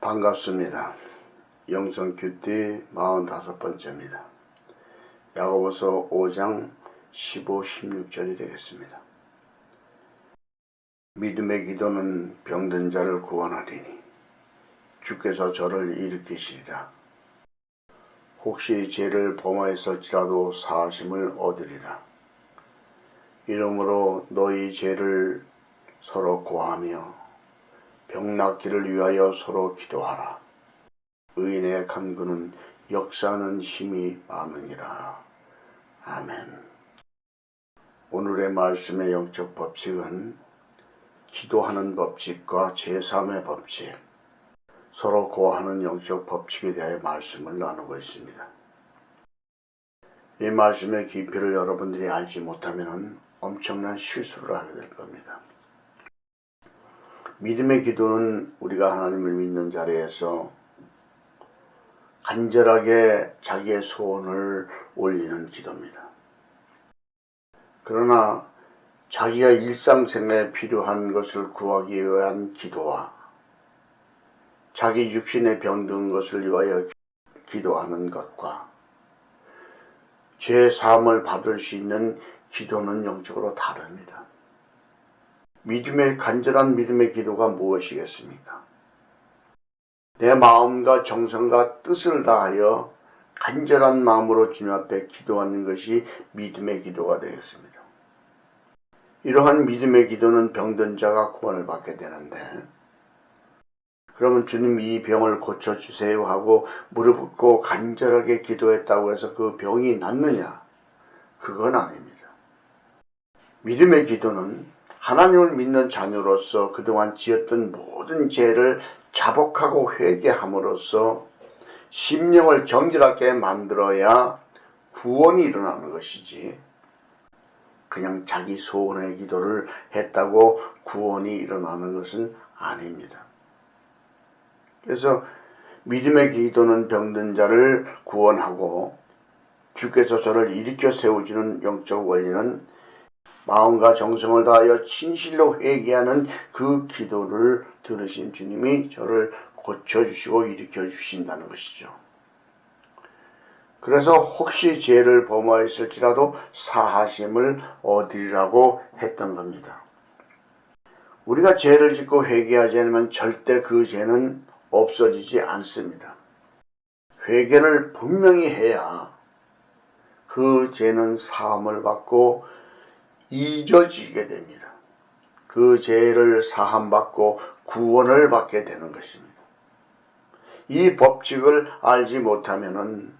반갑습니다. 영성 큐티 45번째입니다. 야고보서 5장 15, 16절이 되겠습니다. 믿음의 기도는 병든 자를 구원하리니 주께서 저를 일으키시리라. 혹시 죄를 범하였을지라도 사하심을 얻으리라. 이러므로 너희 죄를 서로 고하며 병 낫기를 위하여 서로 기도하라. 의인의 간구는 역사하는 힘이 많으니라. 아멘. 오늘의 말씀의 영적 법칙은 기도하는 법칙과 제3의 법칙, 서로 고하는 영적 법칙에 대해 말씀을 나누고 있습니다. 이 말씀의 깊이를 여러분들이 알지 못하면 엄청난 실수를 하게 될 겁니다. 믿음의 기도는 우리가 하나님을 믿는 자리에서 간절하게 자기의 소원을 올리는 기도입니다. 그러나 자기가 일상생활에 필요한 것을 구하기 위한 기도와 자기 육신에 병든 것을 위하여 기도하는 것과 죄 사함을 받을 수 있는 기도는 영적으로 다릅니다. 믿음의 간절한 믿음의 기도가 무엇이겠습니까? 내 마음과 정성과 뜻을 다하여 간절한 마음으로 주님 앞에 기도하는 것이 믿음의 기도가 되겠습니다. 이러한 믿음의 기도는 병든 자가 구원을 받게 되는데 그러면 주님 이 병을 고쳐주세요 하고 무릎 꿇고 간절하게 기도했다고 해서 그 병이 낫느냐? 그건 아닙니다. 믿음의 기도는 하나님을 믿는 자녀로서 그동안 지었던 모든 죄를 자복하고 회개함으로써 심령을 정결하게 만들어야 구원이 일어나는 것이지 그냥 자기 소원의 기도를 했다고 구원이 일어나는 것은 아닙니다. 그래서 믿음의 기도는 병든 자를 구원하고 주께서 저를 일으켜 세워주는 영적 원리는 마음과 정성을 다하여 진실로 회개하는 그 기도를 들으신 주님이 저를 고쳐주시고 일으켜 주신다는 것이죠. 그래서 혹시 죄를 범하였을지라도 사하심을 얻으리라고 했던 겁니다. 우리가 죄를 짓고 회개하지 않으면 절대 그 죄는 없어지지 않습니다. 회개를 분명히 해야 그 죄는 사함을 받고 잊어지게 됩니다. 그 죄를 사함받고 구원을 받게 되는 것입니다. 이 법칙을 알지 못하면은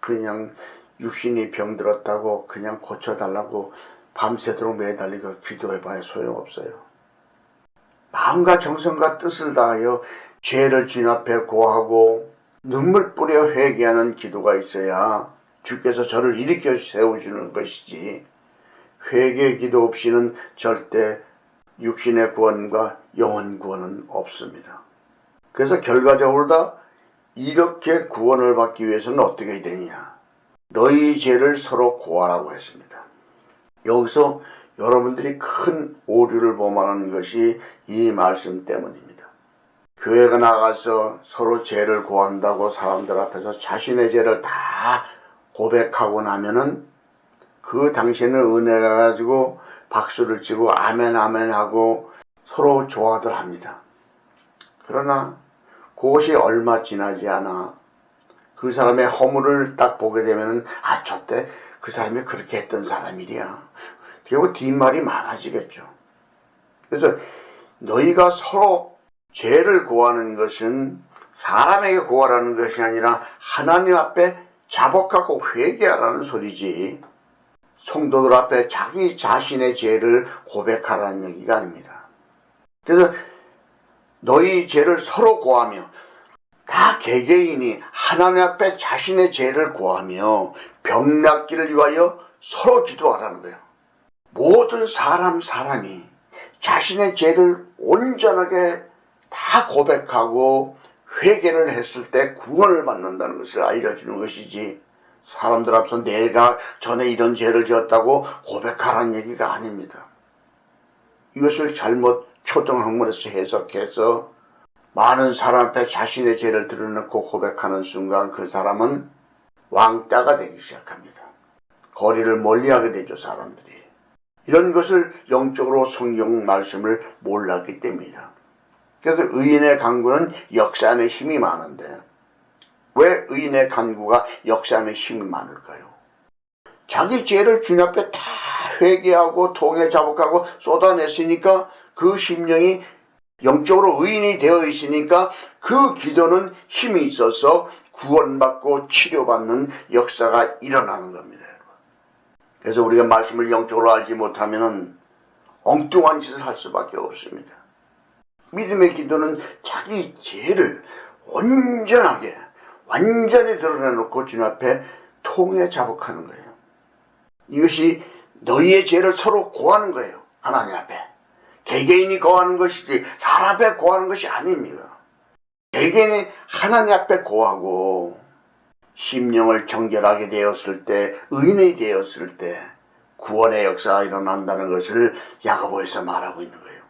그냥 육신이 병들었다고 그냥 고쳐달라고 밤새도록 매달리고 기도해봐야 소용없어요. 마음과 정성과 뜻을 다하여 죄를 주님 앞에 고하고 눈물 뿌려 회개하는 기도가 있어야 주께서 저를 일으켜 세워주는 것이지 회개 기도 없이는 절대 육신의 구원과 영혼 구원은 없습니다. 그래서 결과적으로 다 이렇게 구원을 받기 위해서는 어떻게 되느냐. 너희 죄를 서로 고하라고 했습니다. 여기서 여러분들이 큰 오류를 범하는 것이 이 말씀 때문입니다. 교회가 나가서 서로 죄를 고한다고 사람들 앞에서 자신의 죄를 다 고백하고 나면은 그 당시에는 은혜가 가지고 박수를 치고 아멘 아멘 하고 서로 좋아들 합니다. 그러나 그것이 얼마 지나지 않아 그 사람의 허물을 딱 보게 되면 아 저때 그 사람이 그렇게 했던 사람이랴. 결국 뒷말이 많아지겠죠. 그래서 너희가 서로 죄를 구하는 것은 사람에게 구하라는 것이 아니라 하나님 앞에 자복하고 회개하라는 소리지 성도들 앞에 자기 자신의 죄를 고백하라는 얘기가 아닙니다. 그래서 너희 죄를 서로 고하며 다 개개인이 하나님 앞에 자신의 죄를 고하며 병 낫기를 위하여 서로 기도하라는 거예요. 모든 사람 사람이 자신의 죄를 온전하게 다 고백하고 회개를 했을 때 구원을 받는다는 것을 알려주는 것이지 사람들 앞서 내가 전에 이런 죄를 지었다고 고백하라는 얘기가 아닙니다. 이것을 잘못 초등학문에서 해석해서 많은 사람 앞에 자신의 죄를 드러놓고 고백하는 순간 그 사람은 왕따가 되기 시작합니다. 거리를 멀리하게 되죠 사람들이. 이런 것을 영적으로 성경 말씀을 몰랐기 때문이다. 그래서 의인의 간구는 역사 안에 힘이 많은데 왜 의인의 간구가 역사안에 힘이 많을까요? 자기 죄를 주님 앞에 다 회개하고 통해 자복하고 쏟아냈으니까 그 심령이 영적으로 의인이 되어 있으니까 그 기도는 힘이 있어서 구원받고 치료받는 역사가 일어나는 겁니다. 그래서 우리가 말씀을 영적으로 알지 못하면 엉뚱한 짓을 할 수밖에 없습니다. 믿음의 기도는 자기 죄를 온전하게 완전히 드러내놓고 주님 앞에 통해 자복하는 거예요. 이것이 너희의 죄를 서로 고하는 거예요. 하나님 앞에. 개개인이 고하는 것이지 사람 앞에 고하는 것이 아닙니다. 개개인이 하나님 앞에 고하고 심령을 정결하게 되었을 때 의인이 되었을 때 구원의 역사가 일어난다는 것을 야고보에서 말하고 있는 거예요.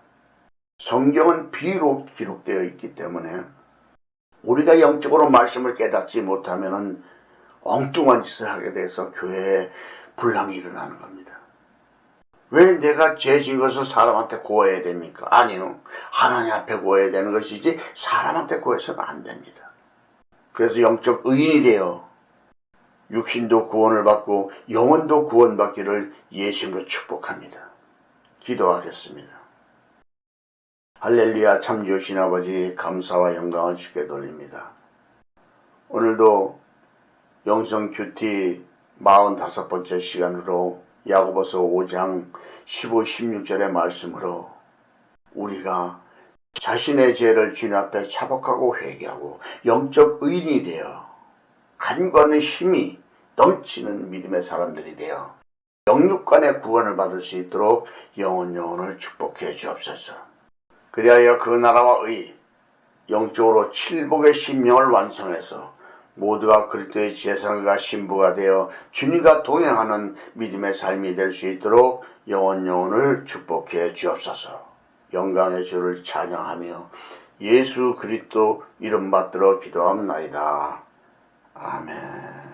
성경은 비로 기록되어 있기 때문에 우리가 영적으로 말씀을 깨닫지 못하면 엉뚱한 짓을 하게 돼서 교회에 분란이 일어나는 겁니다. 왜 내가 죄 지은 것을 사람한테 고해야 됩니까? 아니요. 하나님 앞에 고해야 되는 것이지 사람한테 고해서는 안 됩니다. 그래서 영적 의인이 되어 육신도 구원을 받고 영혼도 구원받기를 예수님으로 축복합니다. 기도하겠습니다. 할렐루야 참 좋으신 아버지 감사와 영광을 주께 돌립니다. 오늘도 영성 큐티 45번째 시간으로 야고보서 5장 15, 16절의 말씀으로 우리가 자신의 죄를 주님 앞에 차복하고 회개하고 영적 의인이 되어 간과하는 힘이 넘치는 믿음의 사람들이 되어 영육간의 구원을 받을 수 있도록 영원 영혼을 축복해 주옵소서. 그리하여 그 나라와 의 영적으로 칠복의 심령을 완성해서 모두가 그리스도의 제사장과 신부가 되어 주님과 동행하는 믿음의 삶이 될 수 있도록 영원 영혼을 축복해 주옵소서. 영광의 주를 찬양하며 예수 그리스도 이름 받들어 기도합나이다. 아멘.